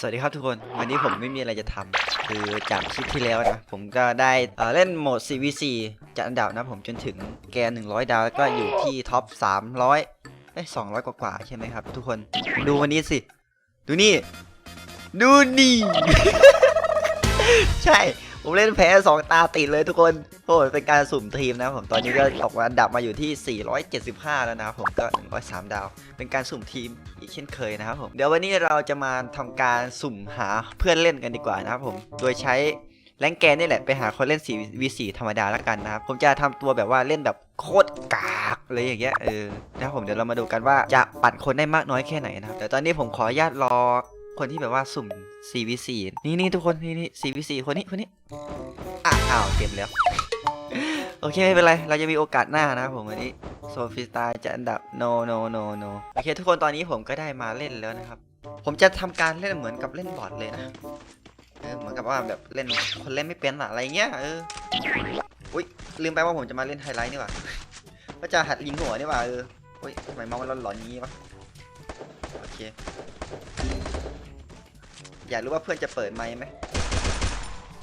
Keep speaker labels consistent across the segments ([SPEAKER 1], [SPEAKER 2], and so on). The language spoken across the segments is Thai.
[SPEAKER 1] สวัสดีครับทุกคน วันนี้ผมไม่มีอะไรจะทำคือจากคลิปที่แล้วนะ ผมก็ได้เอ่อเล่นโหมด CVC จัดอันดับนะผมจนถึงแกน100 ดาวแล้วก็อยู่ที่ท็อป 300เอ้ย200 กว่าๆใช่ไหมครับ ทุกคนดูวันนี้สิ ดูนี่ ดูนี่ ใช่ ผมเล่นแพ้ 2 ตาติดเลยทุกคนโอ้เป็นการสุ่มทีมนะผมตอนนี้ก็ตกอันดับมาอยู่ที่ 475 แล้วนะครับผมก็ 103 ดาว เป็นการสุ่มทีมอีกเช่นเคยนะครับผมเดี๋ยววันนี้เราจะมาทำการสุ่มหาเพื่อนเล่นกันดีกว่านะครับผมโดยใช้แรงแกนนี่แหละไปหาคนเล่น 4v4 ธรรมดาแล้วกันนะครับผมจะทำตัวแบบว่าเล่นแบบโคตรกากเลยอย่างเงี้ยเออนะครับผมเดี๋ยวเรามาดูกันว่าจะปั่นคนได้มากน้อยแค่ไหนนะครับแต่ตอนนี้ผมขออนุญาตรอ คนที่แบบว่าสุ่ม 4v4 นี่นี่ทุกคนนี่นี่ 4v4 คนนี้คนนี้อ้าวเก็บแล้ว โอเคไม่เป็นไร เราจะมีโอกาสหน้านะครับผมวันนี้โซฟิสตาจะอันดับ no no no no โอเคทุกคนตอนนี้ผมก็ได้มาเล่นแล้วนะครับ ผมจะทำการเล่นเหมือนกับเล่นบอร์ดเลยนะเออเหมือนกับว่าแบบเล่นคนเล่นไม่เป็นอะอะไรเงี้ยเอออุ้ยลืมไปว่าผมจะมาเล่นไฮไลท์นี่หว่าว่าจะหัดยิงหัวนี่หว่าเอออุ้ยทำไมมาส์มันหลอนๆงี้วะโอเค อยากรู้ว่าเพื่อนจะเปิดไมค์ไหม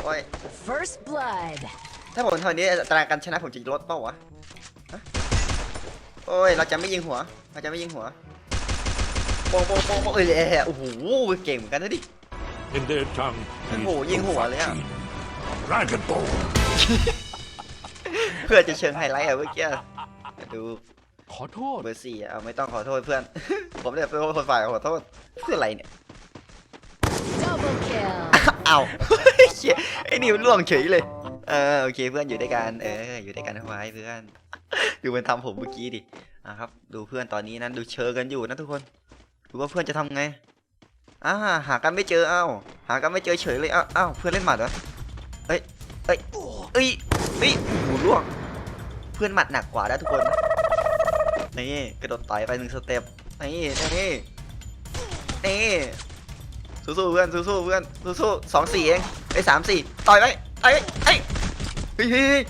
[SPEAKER 1] โอ้ย
[SPEAKER 2] First blood.
[SPEAKER 1] ถ้าผมเท่านี้อัตราการชนะผมจะลดเปล่าวะฮะโอ้ย เราจะไม่ยิงหัว เราจะไม่ยิงหัวโปงโปงโปงโปงเอ้ยแอะโอ้โห เก่งเหมือนกันนะดิ
[SPEAKER 3] In their tongue,
[SPEAKER 1] โอ้โหยิงหัวเลยอะ
[SPEAKER 3] Dragon Ball.
[SPEAKER 1] เพื่อจะเชิงไฮไลท์อะเมื่อกี้ดู
[SPEAKER 3] ขอโทษ
[SPEAKER 1] เบอร์สี่อะเอาไม่ต้องขอโทษเพื่อน ผมเนี่ยเป็นคนฝ่ายขอโทษเพื่ออะไรเนี่ย
[SPEAKER 2] Double kill.
[SPEAKER 1] เอ้าเชี่ยไอ้นี่มันล่วงเฉยเลย เออโอเคเพื่อนอยู่ด้วยกัน เออ อยู่ด้วยกันไว้เพื่อน ดูมันทำผมเมื่อกี้ดิอะครับ ดูเพื่อนตอนนี้นั้นดูเชิงกันอยู่นะทุกคน ดูว่าเพื่อนจะทำไงอ่าหากันไม่เจอเอ้าหากันไม่เจอเฉยเลยเอ้าเอ้าเพื่อนเล่นหมัดเหรอเอ้ยเอ้ยเอ้ยเอ้ยโอ้โหล่วง เพื่อนหมัดหนักกว่านะทุกคน นี่กระโดดต่อยไปหนึ่งสเต็ปนี่นี่นี่ สู้ๆเพื่อนสู้ๆเพื่อนสู้ๆสองสี่เองไอ้สามสี่ต่อยไปต่อยไปไอ้ยเฮ้ยเฮ้ย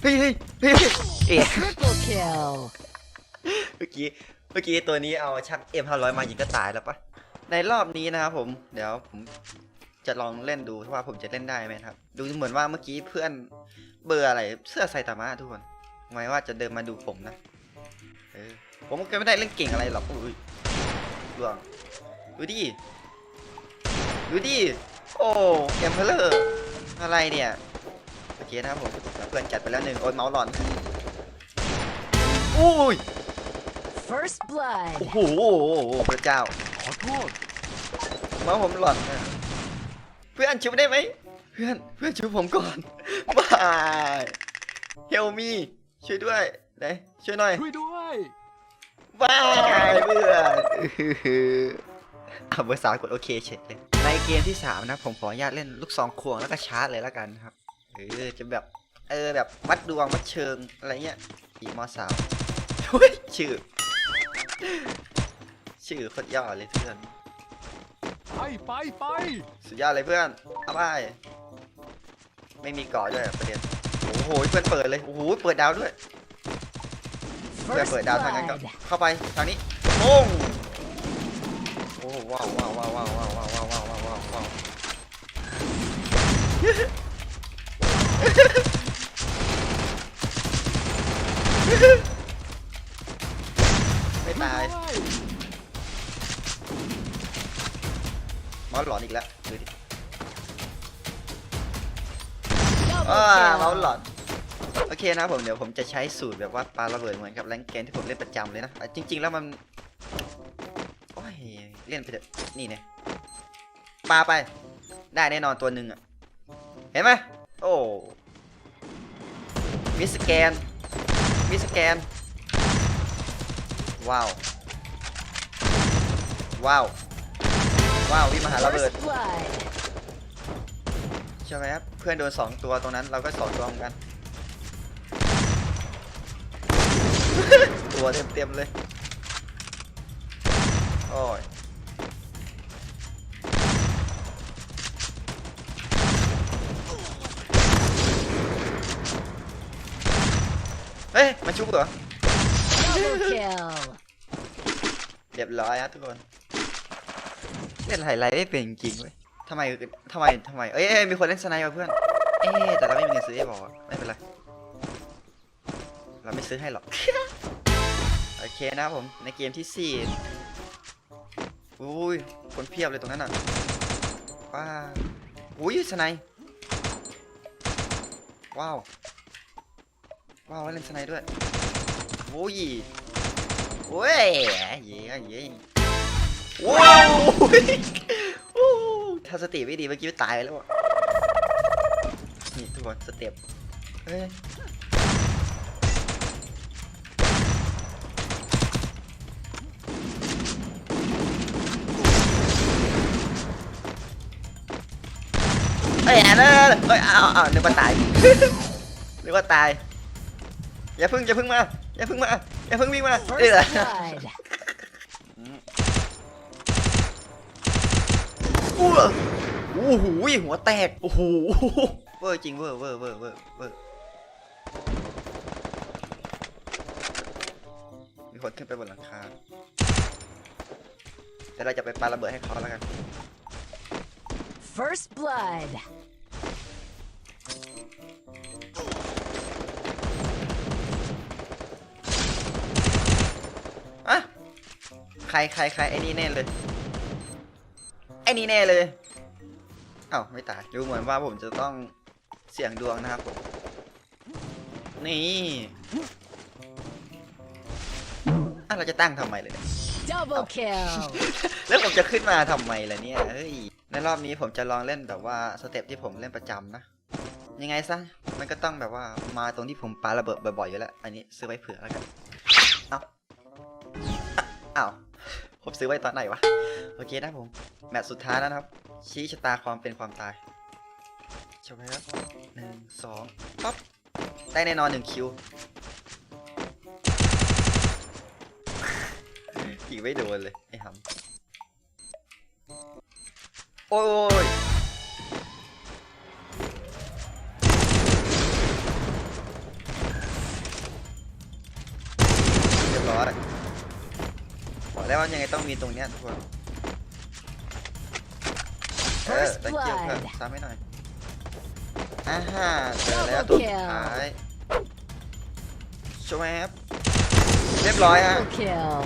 [SPEAKER 1] เฮ้ยเฮ้ยเฮ้ยเฮ้ยเอ๊ะ
[SPEAKER 2] Triple kill.
[SPEAKER 1] เมื่อกี้เมื่อกี้ตัวนี้เอาชักเอ็มห้าร้อยมายิงก็ตายแล้วปะในรอบนี้นะครับผมเดี๋ยวผมจะลองเล่นดูว่าผมจะเล่นได้ไหมครับ ดูเหมือนว่าเมื่อกี้เพื่อนเบอร์อะไรเสื้อไซตามะทุกคนหมายว่าจะเดินมาดูผมนะเออผมก็ไม่ได้เล่นเก่งอะไรหรอกอุ้ยดวงดูดิ ดูดิ โอ้เอ็มเพลเลอร์อะไรเนี่ย โอเคนะครับผมเพื่อนจัดไปแล้วหนึ่งโอ้ยเมาส์หลอน อุ้ย
[SPEAKER 2] First blood.
[SPEAKER 1] โอ้โหพระเจ้า
[SPEAKER 3] ขอโทษ
[SPEAKER 1] มาผมหล่อนนะเพื่อนชุบได้ไหม เพื่อนเพื่อนชุบผมก่อนบายเฮลมีช่วยด้วยไหนช่วยหน่อย
[SPEAKER 3] ช่วยด้วย
[SPEAKER 1] บายเพื่อนเอาเบอร์สามกดโอเคเฉยเลย ในเกมที่ 3 นะผมขออนุญาตเล่นลูกซองควงแล้วก็ชาร์จเลยแล้วกันครับ เออจะแบบ เออแบบวัดดวงวัดเชิงอะไรเงี้ยอีมอสาวเฮ้ยชื่อ ชื่อโคตรยอดเลยเพื่อน
[SPEAKER 3] ไปไปไป
[SPEAKER 1] สุดยอดเลยเพื่อน เอาไป ไม่มีเกาะด้วยประเด็น โอ้โหเพื่อนเปิดเลย โอ้โหเปิดดาวด้วย เพื่อน
[SPEAKER 2] First
[SPEAKER 1] เปิดดาวทางนั้นก็
[SPEAKER 2] blood.
[SPEAKER 1] เข้าไปทางนี้โป้งโอ้ ว้าวว้าวว้าวว้าวว้าวว้าวว้าวว้าวว้าวว้าวไม่ตายมอสหลอนอีกแล้วดูดิอ่าเมาส์หลอนโอเคนะผมเดี๋ยวผมจะใช้สูตรแบบว่าปาระเบิดเหมือนกับแรงเกนที่ผมเล่นประจำเลยนะแต่จริง ๆ แล้วมัน เล่นไปเถอะนี่เนี่ยปาไป ได้แน่นอนตัวหนึ่งอะ เห็นไหมโอ้มิสแกนมิสแกน ว้าว ว้าว ว้าววิมหาระเบิดใช่ไหมครับ เพื่อนโดนสองตัวตรงนั้นเราก็สองตัวเหมือนกัน ตัวเต็มเต็มๆเลย โอ้ย เฮ้ย มันชุบเหรอ
[SPEAKER 2] Double kill.
[SPEAKER 1] เรียบร้อยครับทุกคนเล่นไฮไลท์ได้เป็นจริงๆเว้ยทำไมทำไมทำไม เอ้ยเอ้ยมีคนเล่นสไนป์ว่ะเพื่อน เอ๊ะแต่เราไม่มีเงินซื้อไอ้บอลอะไม่เป็นไร เราไม่ซื้อให้หรอก โอเคนะครับผม ในเกมที่สี่อุ้ย คนเพียบเลยตรงนั้นอะว้าวอุ้ยสไนป์ว้าว ว้าวเล่นสไนป์ด้วยโอ้ยโอ้ยเย้เย้ว้าวโอ้ถ้าสติไม่ดีเมื่อกี้ตายไปแล้วอะนี่ทุกคนสเต็ปเฮ้ยเอ้ยนนั้นเอ้ยเอาเอานึกว่าตายนึกว่าตาย อย่าพึ่งอย่าพึ่งมาอย่าพึ่งมาอย่าพึ่งวิ่งมาเอ้ย
[SPEAKER 2] First blood.
[SPEAKER 1] อู้วโอ้โหหัวแตกโอ้โหเวอร์จริงเวอร์เวอร์เวอร์เวอร์เวอร์มีคนขึ้นไปบนหลังคาแต่เราจะไปปาระเบิดให้เขาแล้วกัน
[SPEAKER 2] First blood.
[SPEAKER 1] รใครใครไอ้นี่แน่เลย ไอ้นี่แน่เลยเอ้าไม่ตายดูเหมือนว่าผมจะต้องเสี่ยงดวงนะครับผมนี่อะเราจะตั้งทำไมเลยเนี่ย
[SPEAKER 2] Double kill.
[SPEAKER 1] แล้วผมจะขึ้นมาทำไมล่ะเนี่ยเฮ้ยในรอบนี้ผมจะลองเล่นแบบว่าสเต็ปที่ผมเล่นประจำนะยังไงซะมันก็ต้องแบบว่ามาตรงที่ผมปาระเบิดบ่อยๆอยู่แล้ว อันนี้ซื้อไว้เผื่อแล้วกัน เอ้าอ้าว ผมซื้อไว้ตอนไหนวะ โอเคนะผม แมตช์สุดท้ายแล้วนะครับ ชี้ชะตาความเป็นความตายชมครับหนึ่งสองปั๊บ ได้แน่นอนหนึ่งคิวยิงไม่โดนเลย ไอ้หำโอ้ยเรียบร้อยบอก แล้วว่ายังไงต้องมีตรงเนี้ยทุกคน เออ
[SPEAKER 2] First
[SPEAKER 1] ตะเกียบเพิ่ม
[SPEAKER 2] blood.
[SPEAKER 1] ซ้ำให้หน่อยอ่าฮะเจอแล้วตัวสุด
[SPEAKER 2] Double kill
[SPEAKER 1] ท้ายชวบเรียบร้อยฮะ
[SPEAKER 2] Double kill.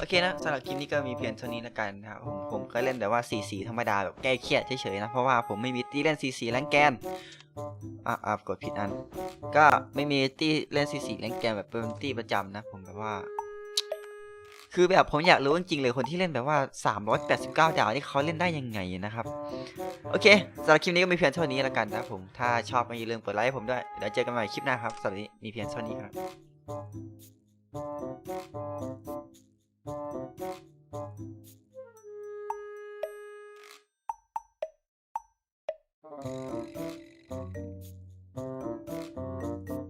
[SPEAKER 1] โอเคนะสำหรับคลิปนี้ก็มีเพียงเท่านี้แล้วกันนะครับผมผมก็เล่นแต่ว่า 4 4 ธรรมดาแบบแก้เครียดเฉยๆนะ เพราะว่าผมไม่มีที่เล่น 4 4แรงแกน อะอะกดผิดอัน ก็ไม่มีที่เล่น4 4แรงแกนแบบเป็นที่ประจำนะผมแบบว่า คือแบบผมอยากรู้จริงๆเลยคนที่เล่นแบบว่า 389 ดาวนี่เขาเล่นได้ยังไงนะครับ โอเคสำหรับคลิปนี้ก็มีเพียงเท่านี้แล้วกันนะผม ถ้าชอบก็อย่าลืมกดไลค์ผมด้วย เดี๋ยวเจอกันใหม่คลิปหน้าครับสำหรับวันนี้มีเพียงเท่านี้ครับ